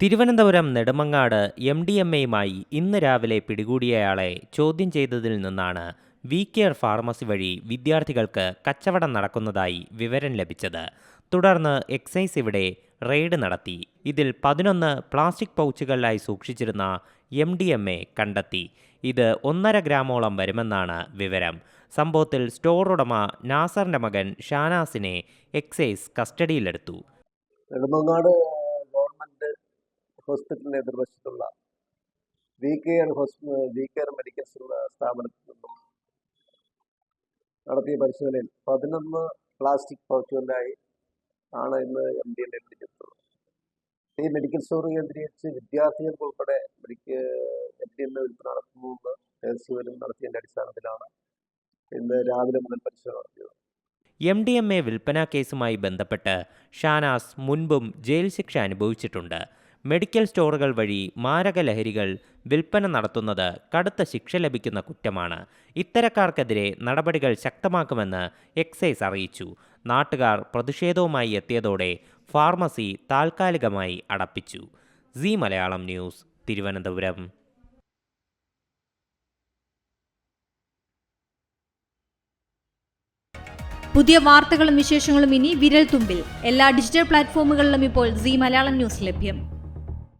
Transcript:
Thiruvananthapuram Nedumangad M D M എയുമായി ഇന്ന് രാവിലെ പിടികൂടിയയാളെ ചോദ്യം ചെയ്തതിൽ നിന്നാണ് വി കെയർ ഫാർമസി വഴി വിദ്യാർത്ഥികൾക്ക് കച്ചവടം നടക്കുന്നതായി വിവരം ലഭിച്ചത്. തുടർന്ന് എക്സൈസ് ഇവിടെ റെയ്ഡ് നടത്തി. ഇതിൽ പതിനൊന്ന് പ്ലാസ്റ്റിക് പൗച്ചുകളിലായി സൂക്ഷിച്ചിരുന്ന എം ഡി എം എ കണ്ടെത്തി. ഇത് ഒന്നര ഗ്രാമോളം വരുമെന്നാണ് വിവരം. സംഭവത്തിൽ സ്റ്റോർ ഉടമ നാസറിന്റെ മകൻ ഷാനാസിനെ എക്സൈസ് കസ്റ്റഡിയിലെടുത്തു. നെടുമങ്ങാട് ഹോസ്പിറ്റലിന് എതിർവശത്തുള്ള we care hospital we care medicals എന്ന സ്ഥാപനത്തിൽ നിന്നും നടത്തിയ പരിശോധനയിൽ പതിനൊന്ന് പ്ലാസ്റ്റിക് പൗച്ചുകളിലായി ആണ് ഇന്ന് എം ഡി എൽ പിടിച്ചെടുത്തത്. ഈ മെഡിക്കൽ സ്റ്റോർ കേന്ദ്രീകരിച്ച് വിദ്യാർത്ഥികൾക്ക് ഉൾപ്പെടെ മെഡിക്കൽ എം ഡി എൽ വിൽപ്പന നടത്തുന്നുവെന്ന് രഹസ്യവരും നടത്തിയതിന്റെ അടിസ്ഥാനത്തിലാണ് ഇന്ന് രാവിലെ മുതൽ പരിശോധന നടത്തിയത്. എം ഡി എം എ വിൽപ്പന കേസുമായി ബന്ധപ്പെട്ട് ഷാനാസ് മുൻപും ജയിൽ ശിക്ഷ അനുഭവിച്ചിട്ടുണ്ട്. മെഡിക്കൽ സ്റ്റോറുകൾ വഴി മാരക ലഹരികൾ വിൽപ്പന നടത്തുന്നത് കടുത്ത ശിക്ഷ ലഭിക്കുന്ന കുറ്റമാണ്. ഇത്തരക്കാർക്കെതിരെ നടപടികൾ ശക്തമാക്കുമെന്ന് എക്സൈസ് അറിയിച്ചു. നാട്ടുകാർ പ്രതിഷേധവുമായി എത്തിയതോടെ ഫാർമസി താൽക്കാലികമായി അടപ്പിച്ചു. C Malayalam news Thiruvananthapuram. പുതിയ വാർത്തകളും വിശേഷങ്ങളും ഇനി വിരൽ തുമ്പിൽ എല്ലാ ഡിജിറ്റൽ പ്ലാറ്റ്ഫോമുകളിലും ഇപ്പോൾ സി മലയാളം ന്യൂസ് ലഭ്യം.